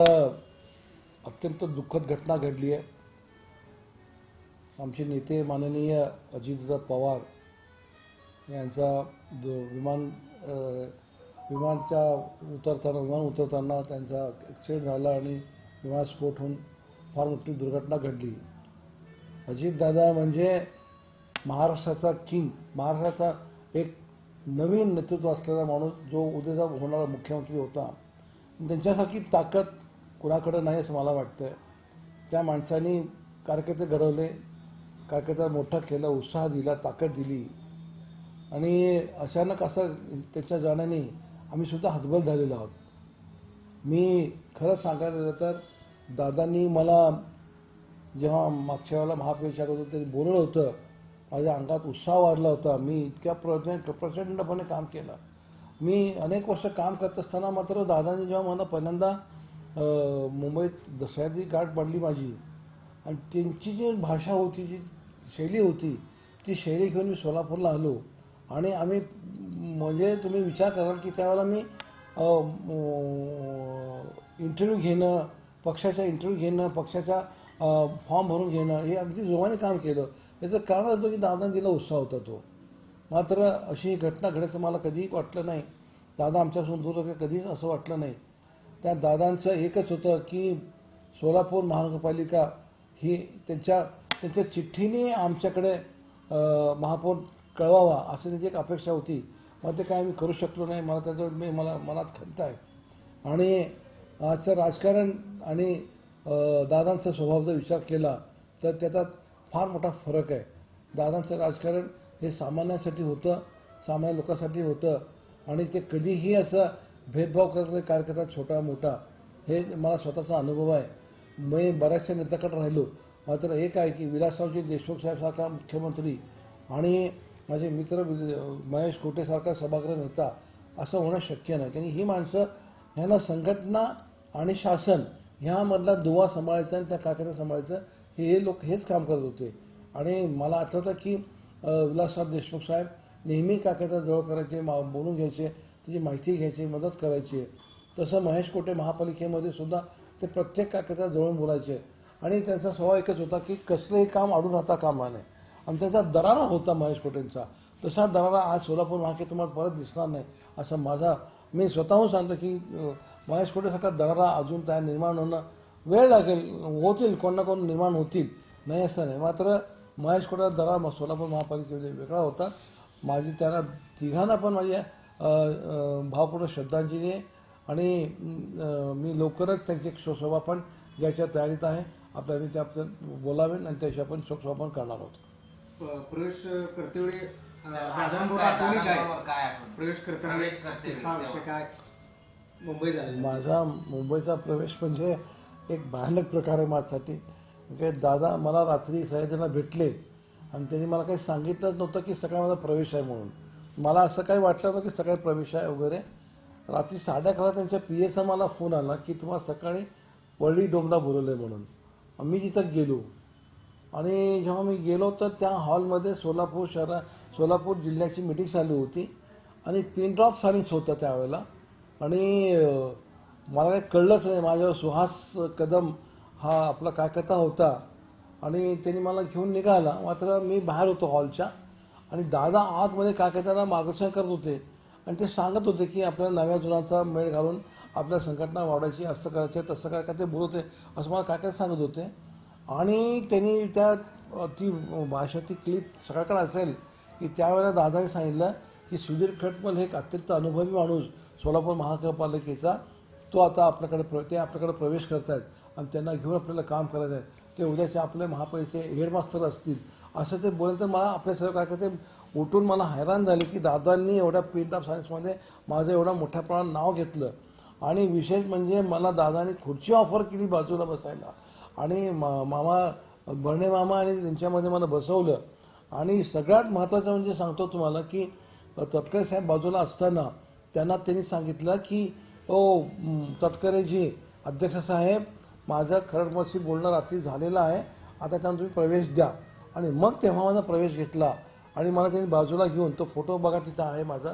अत्यंत दुःखद घटना घडली आहे. आमचे नेते माननीय अजितदा पवार यांचा जो विमान विमानच्या उतरताना विमान उतरताना त्यांचा ॲक्सिडेंट झाला आणि विमान स्फोट होऊन फार मोठी दुर्घटना घडली. अजितदादा म्हणजे महाराष्ट्राचा किंग महाराष्ट्राचा एक नवीन नेतृत्व असलेला माणूस जो उद्याचा होणारा मुख्यमंत्री होता. त्यांच्यासारखी ताकद कुणाकडं नाही असं मला वाटतं त्या माणसाने कारकिर्द घडवले कारकिर्द मोठा केला उत्साह दिला ताकद दिली. आणि अचानक असं त्याच्या जाण्याने आम्ही सुद्धा हतबल झालेलो आहोत. मी खरं सांगायला गेलं तर दादांनी मला जेव्हा मागच्या वेळेला महापरिषद होतं त्यांनी बोलवलं होतं माझ्या अंगात उत्साह वाढला होता. मी इतक्या प्रचंड प्रचंडपणे काम केलं. मी अनेक वर्ष काम करत असताना मात्र दादांनी जेव्हा मला पहिल्यांदा मुंबईत दसऱ्याची गाठ पडली माझी. आणि त्यांची जी भाषा होती जी शैली होती ती शैली घेऊन मी सोलापूरला आलो. आणि आम्ही म्हणजे तुम्ही विचार कराल की त्यावेळेला मी इंटरव्ह्यू घेणं पक्षाचा इंटरव्ह्यू घेणं पक्षाचा फॉर्म भरून घेणं हे अगदी जोमाने काम केलं. याचं कारण होतं की दादा दिला उत्साह होता तो. मात्र अशी घटना घडायचं मला कधीही वाटलं नाही. दादा आमच्यापासून दूर होते कधीच असं वाटलं नाही. त्या दादांचं एकच होतं की सोलापूर महानगरपालिका ही त्यांच्या त्यांच्या चिठ्ठीने आमच्याकडे महापौर कळवावा असं त्यांची एक अपेक्षा होती. मग ते काय मी करू शकलो नाही मला त्याच्यावर मी मला मनात खंत आहे. आणि आजचं राजकारण आणि दादांचा स्वभाव जर विचार केला तर त्याच्यात फार मोठा फरक आहे. दादांचं राजकारण हे सामान्यासाठी होतं सामान्य लोकांसाठी होतं. आणि ते कधीही असं भेदभाव करणारे कार्यकर्ता छोटा मोठा हे मला स्वतःचा अनुभव आहे. मी बऱ्याचशा नेत्याकडे राहिलो. मात्र एक आहे की विलासरावजी देशमुख साहेबसारखा मुख्यमंत्री आणि माझे मित्र महेश कोटेसारखा सभागृह नेता असं होणं शक्य नाही. कारण ही माणसं ह्यांना संघटना आणि शासन ह्यामधला दुवा सांभाळायचा आणि त्या कार्यकर्ता सांभाळायचं हे हे लोक हेच काम करत होते. आणि मला आठवतं की विलासराव देशमुख साहेब नेहमी काकेचा जवळ करायचे मा बोलून घ्यायचे. त्याची माहिती घ्यायची मदत करायची आहे. तसं महेश कोटे महापालिकेमध्ये सुद्धा ते प्रत्येक काकाचा जवळून बोलायचे. आणि त्यांचा स्वभाव एकच होता की कसलंही काम अडून राहता कामा नये. आणि त्याचा दरारा होता महेश कोटेंचा. तसा दरारा आज सोलापूर महाके तुम्हाला परत दिसणार नाही असं माझा मी स्वतःहून सांगतो की महेश कोटेसारखा दरारा अजून त्या निर्माण होणं वेळ लागेल होतील कोण ना कोण निर्माण होतील. नाही असं नाही. मात्र महेश कोटेचा दरारा सोलापूर महापालिकेमध्ये वेगळा होता. माझी त्याला तिघांना पण माझी भावपूर्ण श्रद्धांजली आहे आणि मी लवकरच त्यांची एक शोकसभा पण घ्यायच्या तयारीत आहे आपल्याला त्याबद्दल बोलावेल आणि त्याशी आपण शोकसभा पण करणार आहोत. प्रवेश करतेवेळी? प्रवेश काय मुंबई माझा मुंबईचा प्रवेश म्हणजे एक भयानक प्रकार आहे माझ्यासाठी. म्हणजे दादा मला रात्री सह्याद्रीला भेटले आणि त्यांनी मला काही सांगितलंच नव्हतं की सकाळी माझा प्रवेश आहे म्हणून. मला असं काही वाटलं नव्हतं की सकाळी प्रवेश आहे वगैरे. रात्री साडे अकरा त्यांच्या पी एचा मला फोन आला की तुम्हाला सकाळी वरळी डोंगरा बोलवलं आहे म्हणून मी तिथं गेलो आणि जेव्हा मी गेलो तर त्या हॉलमध्ये सोलापूर शहरा सोलापूर जिल्ह्याची मिटिंग चालू होती आणि पिन ड्रॉप सायन्स होतं त्यावेळेला. आणि मला काही कळलंच नाही. माझ्यावर सुहास कदम हा आपला कार्यकर्ता होता आणि त्यांनी मला घेऊन निघाला. मात्र मी बाहेर होतो हॉलच्या. आणि दादा आतमध्ये कार्यकर्त्यांना मार्गदर्शन करत होते आणि ते सांगत होते की आपल्या नव्या जुनाचा मेळ घालून आपल्या संघटना वाढायची असं करायचं तसं काय काय ते बोलत होते असं मला कार्यकर्ते सांगत होते. आणि त्यांनी त्या ती भाषा ती क्लिप सगळ्याकडे असेल की त्यावेळेला दादाने सांगितलं की सुधीर खटमल हे एक अत्यंत अनुभवी माणूस सोलापूर महानगरपालिकेचा तो आता आपल्याकडे प्र ते आपल्याकडे प्रवेश करत आहेत आणि त्यांना घेऊन आपल्याला काम करायचं आहे ते उद्याचे आपले महापालिकेचे हेडमास्तर असतील. असं ते बोलल्यानंतर मला आपल्या सर्व काय करते उठून मला हैराण झाले की दादांनी एवढ्या फील्ड ऑफ सायन्समध्ये माझं एवढं मोठ्या प्रमाणात नाव घेतलं. आणि विशेष म्हणजे मला दादांनी खुर्ची ऑफर केली बाजूला बसायला. आणि मा मामा बर्णे मामा आणि त्यांच्यामध्ये मला बसवलं. आणि सगळ्यात महत्त्वाचं म्हणजे सांगतो तुम्हाला की तटकरे साहेब बाजूला असताना त्यांना त्यांनी सांगितलं की ओ तटकरेजी अध्यक्ष साहेब माझं खरडमसी बोलणं रात्री झालेलं आहे. आता त्यांना तुम्ही प्रवेश द्या. आणि मग तेव्हा माझा प्रवेश घेतला. आणि मला त्यांनी बाजूला घेऊन तो फोटो बघा तिथं आहे माझा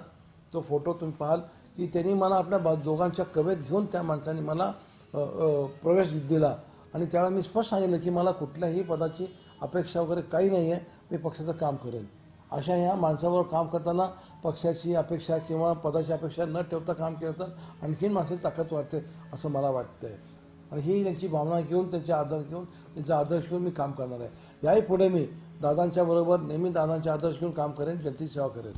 तो फोटो तुम्ही पाहाल की त्यांनी मला आपल्या बा दोघांच्या कवेत घेऊन त्या माणसाने मला प्रवेश दिला. आणि त्यावेळेला मी स्पष्ट सांगितलं की मला कुठल्याही पदाची अपेक्षा वगैरे काही नाही आहे मी पक्षाचं काम करेन. अशा ह्या माणसावर काम करताना पक्षाची अपेक्षा किंवा पदाची अपेक्षा न ठेवता काम केलं तर आणखीन माणसाची ताकद वाढते असं मला वाटतंय. आणि ही त्यांची भावना घेऊन त्यांचे आदर घेऊन त्यांचा आदर्श घेऊन मी काम करणार आहे. याही पुढे मी दादांच्या बरोबर नेहमी दादांचे आदर्श घेऊन काम करेन जनतेची सेवा करेन.